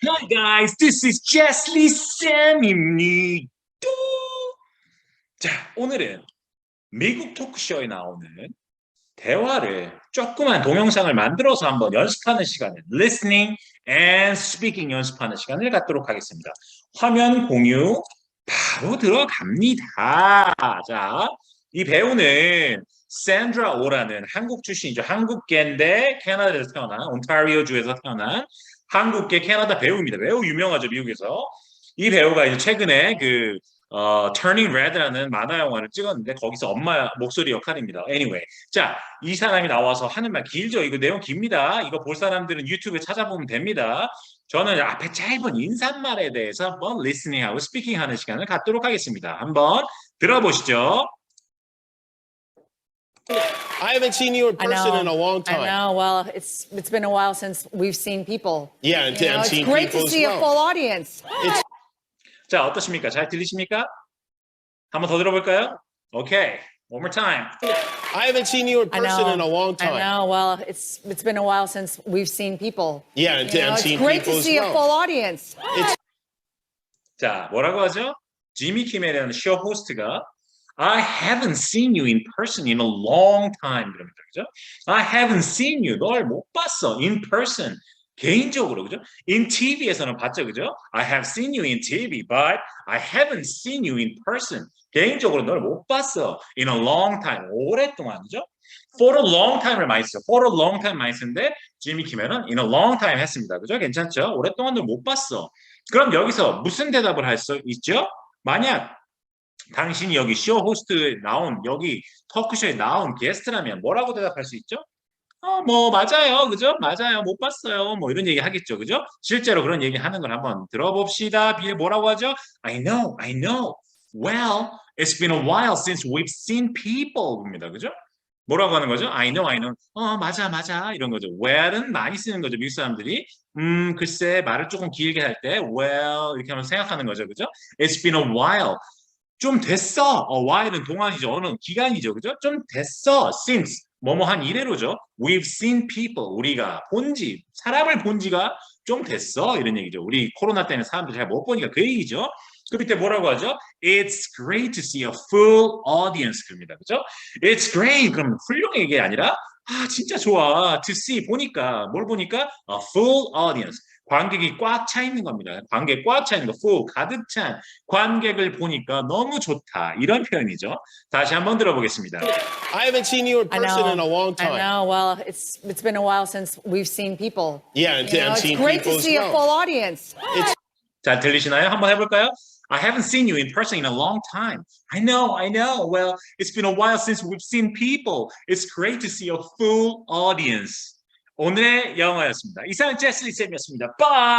Hi guys, this is Jeslie Sam입니다. 자, 오늘은 미국 토크쇼에 나오는 대화를 조그만 동영상을 만들어서 한번 연습하는 시간을 listening and speaking 연습하는 시간을 갖도록 하겠습니다. 화면 공유 바로 들어갑니다. 자, 이 배우는 샌드라 오라는 한국 출신이죠. 한국계인데 캐나다에서 태어난 온타리오 주에서 태어난 한국계 캐나다 배우입니다. 매우 유명하죠 미국에서. 이 배우가 이제 최근에 그 어, Turning Red라는 만화 영화를 찍었는데 거기서 엄마 목소리 역할입니다. Anyway, 자, 이 사람이 나와서 하는 말 길죠. 이거 내용 깁니다. 이거 볼 사람들은 유튜브에 찾아보면 됩니다. 저는 앞에 짧은 인사말에 대해서 한번 리스닝하고 스피킹하는 시간을 갖도록 하겠습니다. 한번 들어보시죠. I haven't seen you in I person know. in a long I time. know. Well, it's it's been a while since we've seen people. Yeah, and, You know, and it's seen great people to as see a well. full audience. It's 자, 어떠십니까? 잘 들리십니까? 한번 더 들어볼까요? Okay, one more time. I haven't seen you in I person know. in a long I time. know. Well, it's it's been a while since we've seen people. Yeah, and, You know, and it's seen great people to as see a full well. audience. It's 자, 뭐라고 하죠? 지미 킴이라는 쇼 호스트가 I haven't seen you in person in a long time 그럽니다. 그죠? I haven't seen you. 널 못 봤어. in person. 개인적으로 그죠? in TV에서는 봤죠. 그죠? I have seen you in TV, but I haven't seen you in person. 개인적으로 널 못 봤어. in a long time. 오랫동안 그죠? for a long time을 많이 써요. for a long time 많이 쓰는데 지미 킴은 in a long time 했습니다. 그죠? 괜찮죠? 오랫동안 널 못 봤어. 그럼 여기서 무슨 대답을 할 수 있죠? 만약 당신이 여기 쇼 호스트에 나온 여기 터크쇼에 나온 게스트라면 뭐라고 대답할 수 있죠? 어, 뭐 맞아요, 그죠? 맞아요, 못 봤어요. 뭐 이런 얘기 하겠죠, 그죠? 실제로 그런 얘기 하는 걸 한번 들어봅시다. 비에 뭐라고 하죠? I know, I know. Well, it's been a while since we've seen people입니다, 그죠? 뭐라고 하는 거죠? I know, I know. 어, 맞아, 맞아. 이런 거죠. well은 많이 쓰는 거죠, 미국 사람들이. 음, 글쎄, 말을 조금 길게 할 때, well, 이렇게 하면 생각하는 거죠, 그죠? It's been a while. 좀 됐어. 어, while은 동안이죠. 어느 기간이죠, 그죠? 좀 됐어. since. 뭐뭐 한 이래로죠. We've seen people. 우리가 본지, 사람을 본 지가 좀 됐어. 이런 얘기죠. 우리 코로나 때문에 사람들 잘 못 보니까 그 얘기죠. 그 밑에 뭐라고 하죠? It's great to see a full audience. 그럽니다. 그죠? It's great. 그럼 훌륭한 얘기 아니라 아 진짜 좋아. To see 보니까 뭘 보니까 a full audience. 관객이 꽉 차 있는 겁니다. 관객 꽉 차 있는 거, full 가득 찬 관객을 보니까 너무 좋다. 이런 표현이죠. 다시 한번 들어보겠습니다. I haven't seen you in I person in a long I time. know. Well, it's it's been a while since we've seen people. Yeah, and, You know, and it's seen great people to see a well. full audience. It's 자, 들리시나요? 한번 해볼까요? I haven't seen you in person in a long time. I know, I know. Well, it's been a while since we've seen people. It's great to see a full audience. 오늘의 영어였습니다. 이상 제슬리 쌤이었습니다. Bye!